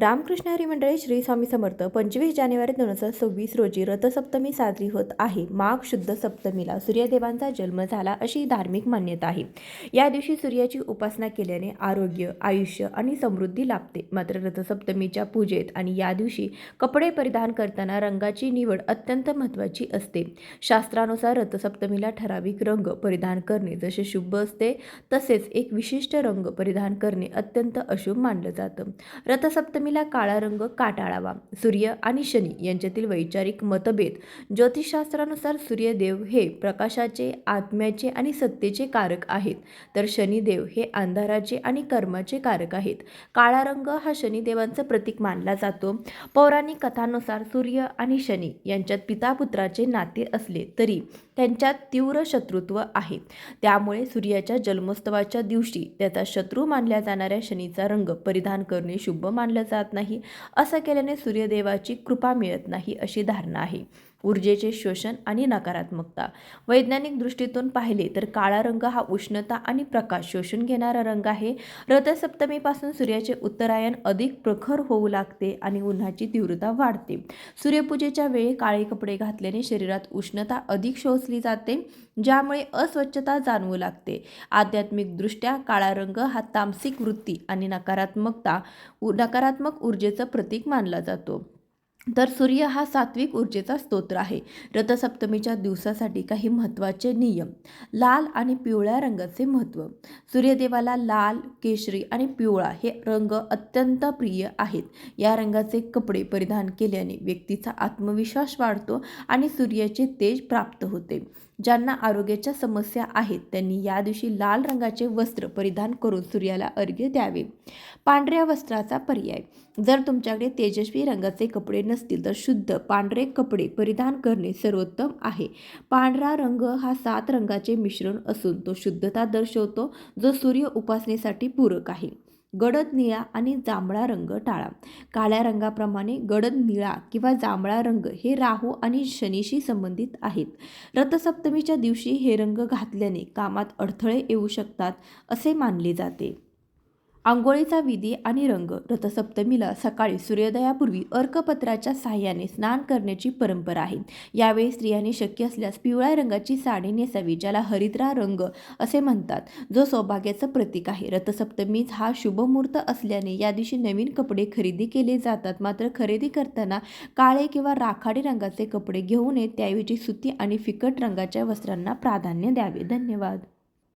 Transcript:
रामकृष्ण हरी मंडळी श्री स्वामी समर्थ पंचवीस जानेवारी दोन हजार सव्वीस रोजी रथसप्तमी साजरी होत आहे. माघ शुद्ध सप्तमीला सूर्यदेवांचा जन्म झाला अशी धार्मिक मान्यता आहे. या दिवशी सूर्याची उपासना केल्याने आरोग्य आयुष्य आणि समृद्धी लाभते. मात्र रथसप्तमीच्या पूजेत आणि या दिवशी कपडे परिधान करताना रंगाची निवड अत्यंत महत्त्वाची असते. शास्त्रानुसार रथसप्तमीला ठराविक रंग परिधान करणे जसे शुभ असते तसेच एक विशिष्ट रंग परिधान करणे अत्यंत अशुभ मानलं जातं. रथसप्तमी रथसप्तमीला काळा रंग का टाळावा सूर्य आणि शनी यांच्यातील वैचारिक मतभेद. ज्योतिषशास्त्रानुसार सूर्यदेव हे प्रकाशाचे आत्म्याचे आणि सत्तेचे कारक आहेत. तर शनिदेव हे अंधाराचे आणि कर्माचे कारक आहेत. काळा रंग हा शनिदेवांचं प्रतीक मानला जातो. पौराणिक कथानुसार सूर्य आणि शनी यांच्यात पितापुत्राचे नाते असले तरी त्यांच्यात तीव्र शत्रुत्व आहे. त्यामुळे सूर्याच्या जन्मोत्सवाच्या दिवशी त्याचा शत्रू मानल्या जाणाऱ्या शनीचा रंग परिधान करणे शुभ मानलं जात नाही. असं केल्याने सूर्यदेवाची कृपा मिळत नाही अशी धारणा आहे. ऊर्जेचे शोषण आणि नकारात्मकता. वैज्ञानिक दृष्टीतून पाहिले तर काळा रंग हा उष्णता आणि प्रकाश शोषून घेणारा रंग आहे. रथसप्तमीपासून सूर्याचे उत्तरायण अधिक प्रखर होऊ लागते आणि उन्हाची तीव्रता वाढते. सूर्यपूजेच्या वेळी काळे कपडे घातल्याने शरीरात उष्णता अधिक शोषली जाते ज्यामुळे अस्वच्छता जाणवू लागते. आध्यात्मिकदृष्ट्या काळा रंग हा तामसिक वृत्ती आणि नकारात्मकता उ- नकारात्मक ऊर्जेचं प्रतीक मानला जातो. तर सूर्य हा सात्विक ऊर्जेचा स्तोत्र आहे. रथसप्तमीच्या दिवसासाठी काही महत्त्वाचे नियम. लाल आणि पिवळ्या रंगाचे महत्त्व. सूर्यदेवाला लाल केशरी आणि पिवळा हे रंग अत्यंत प्रिय आहेत. या रंगाचे कपडे परिधान केल्याने व्यक्तीचा आत्मविश्वास वाढतो आणि सूर्याचे तेज प्राप्त होते. ज्यांना आरोग्याच्या समस्या आहेत त्यांनी या दिवशी लाल रंगाचे वस्त्र परिधान करून सूर्याला अर्घ्य द्यावे. पांढऱ्या वस्त्राचा पर्याय. जर तुमच्याकडे तेजस्वी रंगाचे कपडे नसतील तर शुद्ध पांढरे कपडे परिधान करणे सर्वोत्तम आहे. पांढरा रंग हा सात रंगाचे मिश्रण असून तो शुद्धता दर्शवतो जो सूर्य उपासनेसाठी पूरक आहे. गडद निळा आणि जांभळा रंग टाळा. काळ्या रंगाप्रमाणे गडद निळा किंवा जांभळा रंग हे राहू आणि शनीशी संबंधित आहेत. रथसप्तमीच्या दिवशी हे रंग घातल्याने कामात अडथळे येऊ शकतात असे मानले जाते. आंघोळीचा विधी आणि रंग रथसप्तमीला सकाळी सूर्योदयापूर्वी अर्कपत्राच्या साह्याने स्नान करण्याची परंपरा आहे. यावेळी स्त्रियांनी शक्य असल्यास पिवळ्या रंगाची साडी नेसावी ज्याला हरिद्रा रंग असे म्हणतात. जो सौभाग्याचं प्रतीक आहे. रथसप्तमीच हा शुभमुहूर्त असल्याने या दिवशी नवीन कपडे खरेदी केले जातात. मात्र खरेदी करताना काळे किंवा राखाडी रंगाचे कपडे घेऊ नये त्याऐवजी सुती आणि फिकट रंगाच्या वस्त्रांना प्राधान्य द्यावे. धन्यवाद.